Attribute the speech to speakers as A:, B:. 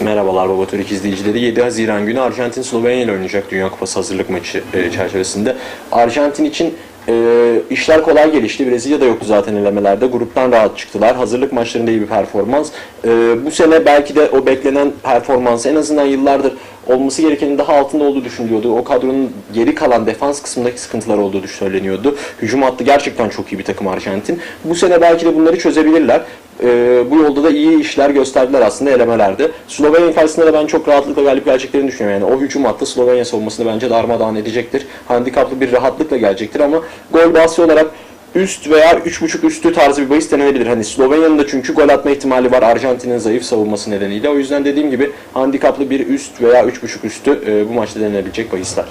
A: Merhabalar Baba Türk izleyicileri. 7 Haziran günü Arjantin Slovenya ile oynayacak Dünya Kupası hazırlık maçı e, çerçevesinde. Arjantin için e, işler kolay gelişti. Brezilya da yoktu zaten elemelerde. Gruptan rahat çıktılar. Hazırlık maçlarında iyi bir performans. E, bu sene belki de o beklenen performans en azından yıllardır olması gerekenin daha altında olduğu düşünülüyordu. O kadronun geri kalan defans kısmındaki sıkıntılar olduğu söyleniyordu. Hücum hattı gerçekten çok iyi bir takım Arjantin. Bu sene belki de bunları çözebilirler. Ee, bu yolda da iyi işler gösterdiler aslında elemelerde. Slovenya karşısında da ben çok rahatlıkla galip geleceklerini düşünüyorum. Yani o hücum hattı Slovenya savunmasını bence darmadağın edecektir. Handikaplı bir rahatlıkla gelecektir ama gol bahsi olarak üst veya 3.5 üstü tarzı bir bahis denenebilir. Hani Slovenya'nın da çünkü gol atma ihtimali var Arjantin'in zayıf savunması nedeniyle. O yüzden dediğim gibi handikaplı bir üst veya 3.5 üstü e, bu maçta denenebilecek bahisler.